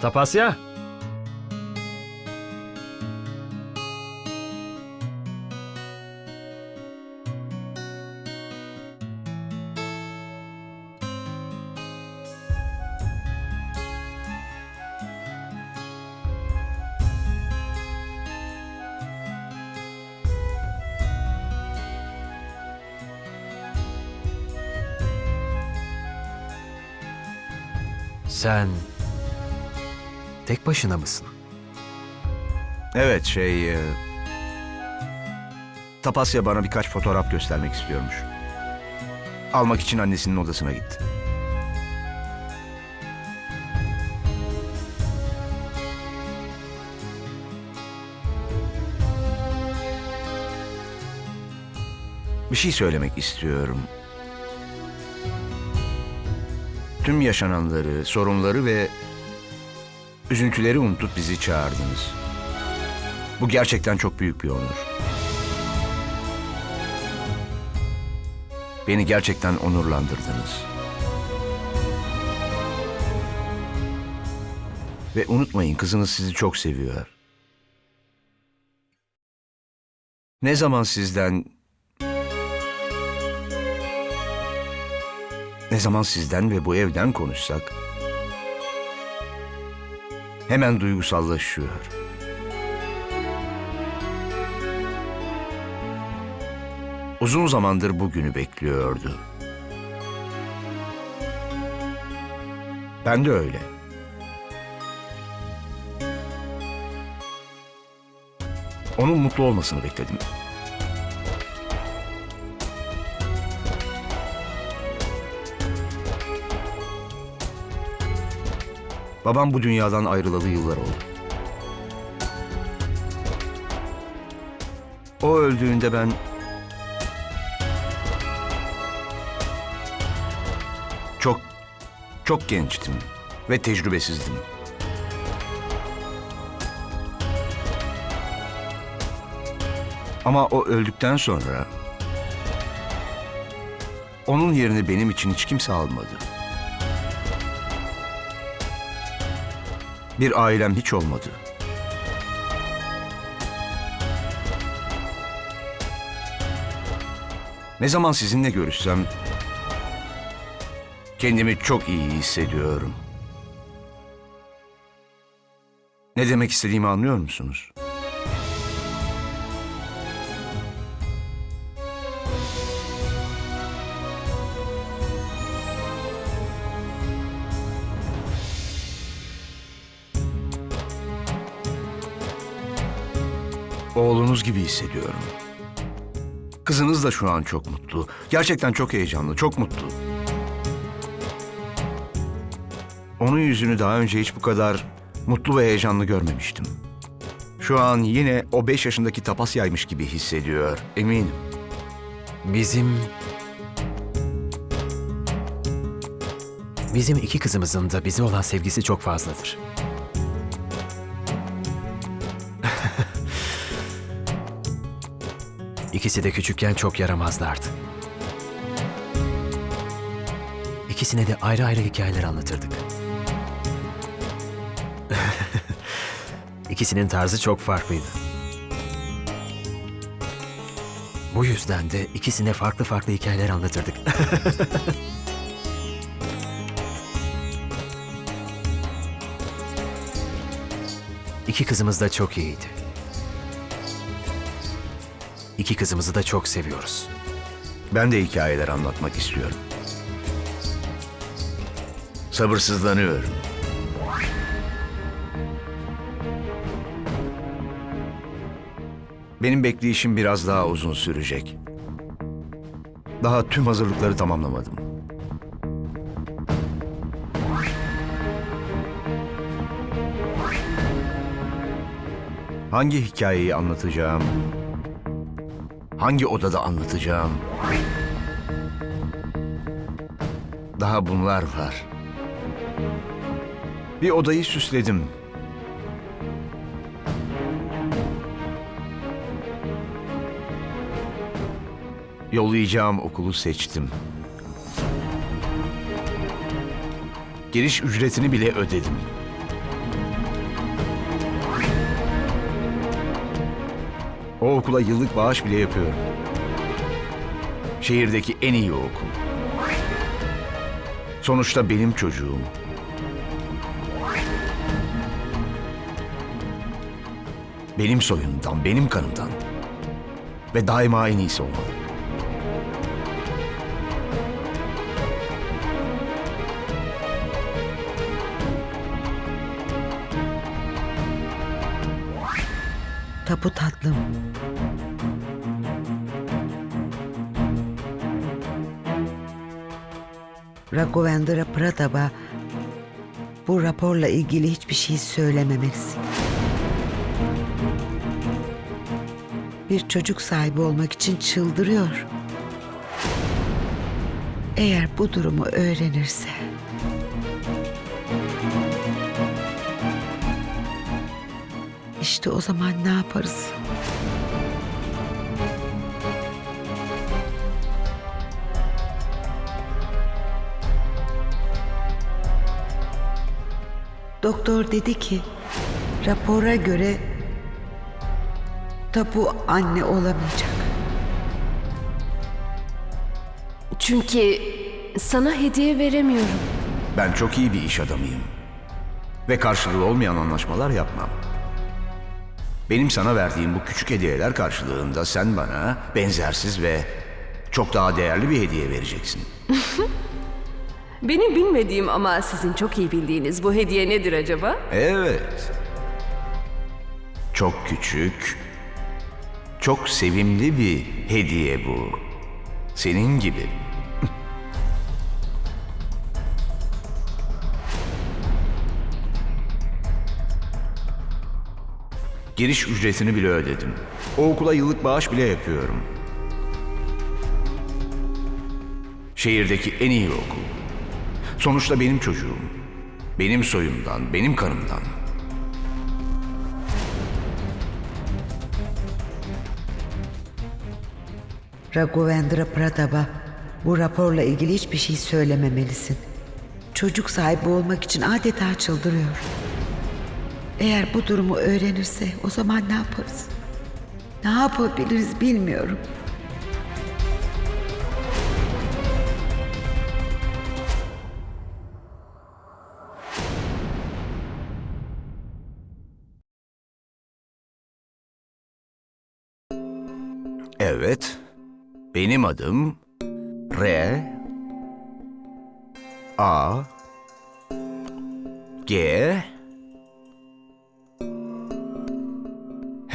Tapasya. Sen tek başına mısın? Evet şey... e, Tapasya bana birkaç fotoğraf göstermek istiyormuş. Almak için annesinin odasına gitti. Bir şey söylemek istiyorum. Tüm yaşananları, sorunları ve üzüntüleri unutup bizi çağırdınız. Bu gerçekten çok büyük bir onur. Beni gerçekten onurlandırdınız. Ve unutmayın kızınız sizi çok seviyor. Ne zaman sizden ne zaman sizden ve bu evden konuşsak hemen duygusallaşıyor. Uzun zamandır bu günü bekliyordu. Ben de öyle. Onun mutlu olmasını bekledim. Babam bu dünyadan ayrılalı yıllar oldu. O öldüğünde ben Çok, çok gençtim ve tecrübesizdim. Ama o öldükten sonra onun yerini benim için hiç kimse almadı. Bir ailem hiç olmadı. Ne zaman sizinle görüşsem Kendimi çok iyi hissediyorum. Ne demek istediğimi anlıyor musunuz? Oğlunuz gibi hissediyorum. Kızınız da şu an çok mutlu. Gerçekten çok heyecanlı, çok mutlu. Onun yüzünü daha önce hiç bu kadar mutlu ve heyecanlı görmemiştim. Şu an yine o beş yaşındaki Tapasya'ymış gibi hissediyor, eminim. Bizim... Bizim iki kızımızın da bize olan sevgisi çok fazladır. İkisi de küçükken çok yaramazlardı. İkisine de ayrı ayrı hikayeler anlatırdık. İkisinin tarzı çok farklıydı. Bu yüzden de ikisine farklı farklı hikayeler anlatırdık. İki kızımız da çok iyiydi. İki kızımızı da çok seviyoruz. Ben de hikayeler anlatmak istiyorum. Sabırsızlanıyorum. Benim bekleyişim biraz daha uzun sürecek. Daha tüm hazırlıkları tamamlamadım. Hangi hikayeyi anlatacağım? Hangi odada anlatacağım? Daha bunlar var. Bir odayı süsledim. Yollayacağım okulu seçtim. Giriş ücretini bile ödedim. O okula yıllık bağış bile yapıyorum. Şehirdeki en iyi okul. Sonuçta benim çocuğum. Benim soyumdan, benim kanımdan. Ve daima en iyisi olmalı. Tapu tatlım. Raghavendra Pratap'a bu raporla ilgili hiçbir şey söylememelisin. Bir çocuk sahibi olmak için çıldırıyor. Eğer bu durumu öğrenirse işte o zaman ne yaparız? Doktor dedi ki rapora göre tapu anne olamayacak. Çünkü sana hediye veremiyorum. Ben çok iyi bir iş adamıyım. Ve karşılığı olmayan anlaşmalar yapmam. Benim sana verdiğim bu küçük hediyeler karşılığında sen bana benzersiz ve çok daha değerli bir hediye vereceksin. Benim bilmediğim ama sizin çok iyi bildiğiniz bu hediye nedir acaba? Evet. Çok küçük, çok sevimli bir hediye bu. Senin gibi. Giriş ücretini bile ödedim. O okula yıllık bağış bile yapıyorum. Şehirdeki en iyi okul. Sonuçta benim çocuğum. Benim soyumdan, benim kanımdan. Raghavendra Pratap'a bu raporla ilgili hiçbir şey söylememelisin. Çocuk sahibi olmak için adeta çıldırıyor. Eğer bu durumu öğrenirse o zaman ne yaparız? Ne yapabiliriz bilmiyorum. Evet. Benim adım R A G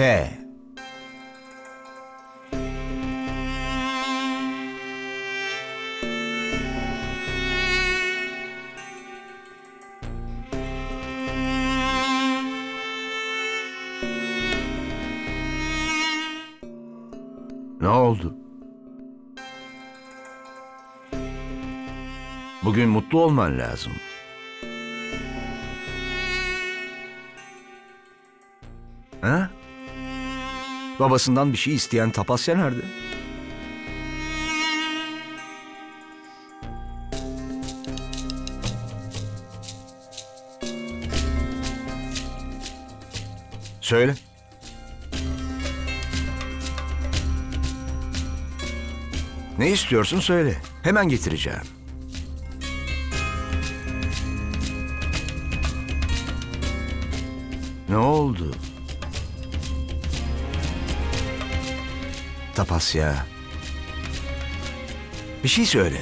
Ne oldu? Bugün mutlu olman lazım. Ha? Babasından bir şey isteyen Tapasya nerede? Söyle. Ne istiyorsun söyle. Hemen getireceğim. Ne oldu? Tapasya. Bir şey söyle.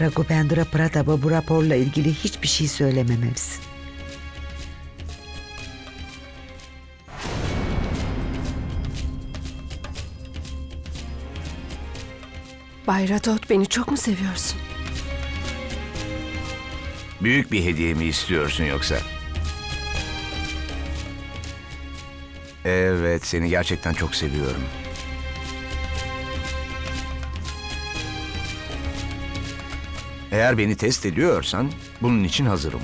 Raghavendra Pratap'a bu raporla ilgili hiçbir şey söylememelisin. Bay Radot beni çok mu seviyorsun? Büyük bir hediye mi istiyorsun yoksa? Evet, seni gerçekten çok seviyorum. Eğer beni test ediyorsan bunun için hazırım.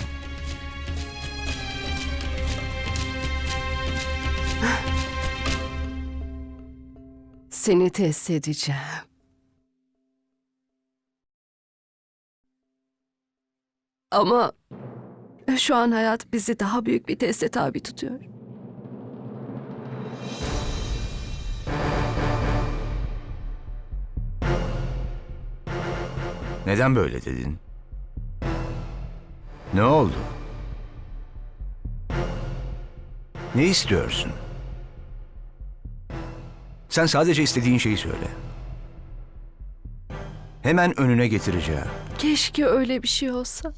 Seni test edeceğim. Ama şu an hayat bizi daha büyük bir teste tabi tutuyor. Neden böyle dedin? Ne oldu? Ne istiyorsun? Sen sadece istediğin şeyi söyle. Hemen önüne getireceğim. Keşke öyle bir şey olsa.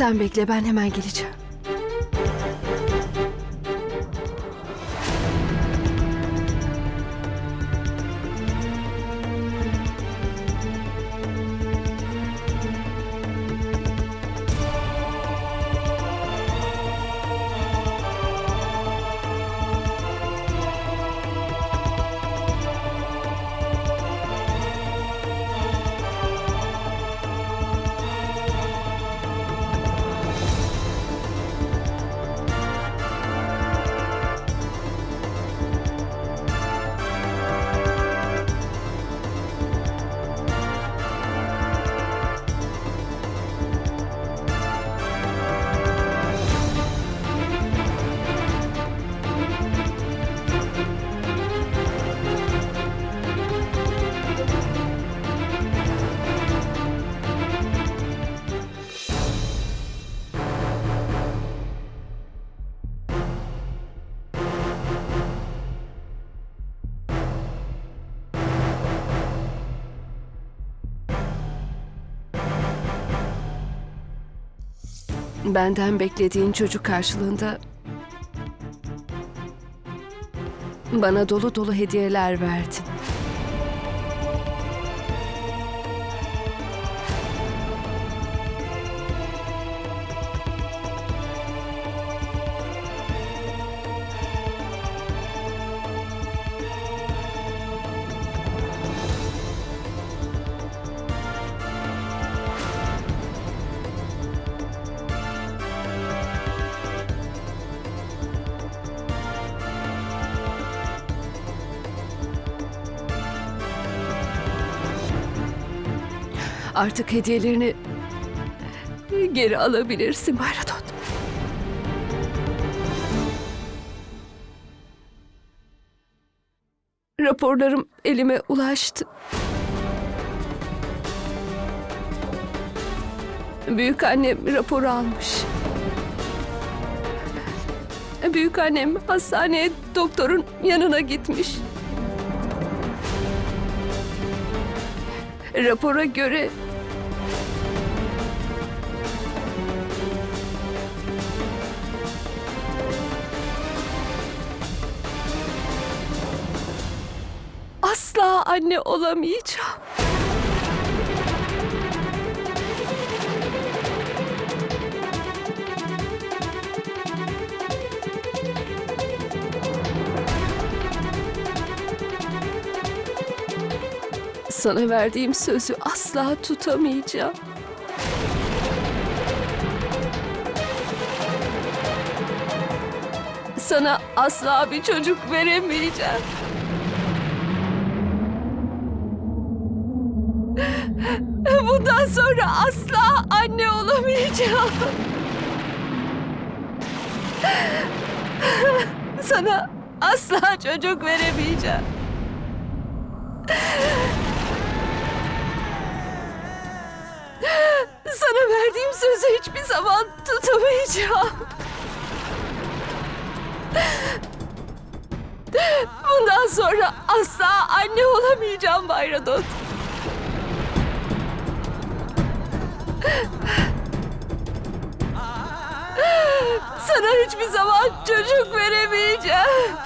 Sen bekle ben hemen geleceğim. Benden beklediğin çocuk karşılığında bana dolu dolu hediyeler verdin. Artık hediyelerini geri alabilirsin Bayradot. Raporlarım elime ulaştı. Büyük annem raporu almış. Büyük annem hastaneye doktorun yanına gitmiş. Rapora göre asla anne olamayacağım. Sana verdiğim sözü asla tutamayacağım. Sana asla bir çocuk veremeyeceğim. Olamayacağım. Sana asla çocuk veremeyeceğim. Sana verdiğim sözü hiçbir zaman tutamayacağım. Bundan sonra asla anne olamayacağım Bayradot. Sana hiçbir zaman çocuk veremeyeceğim.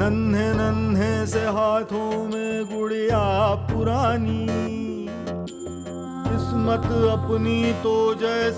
नन्हे नन्हे से हाथों में गुड़िया पुरानी किस्मत अपनी तो जैसे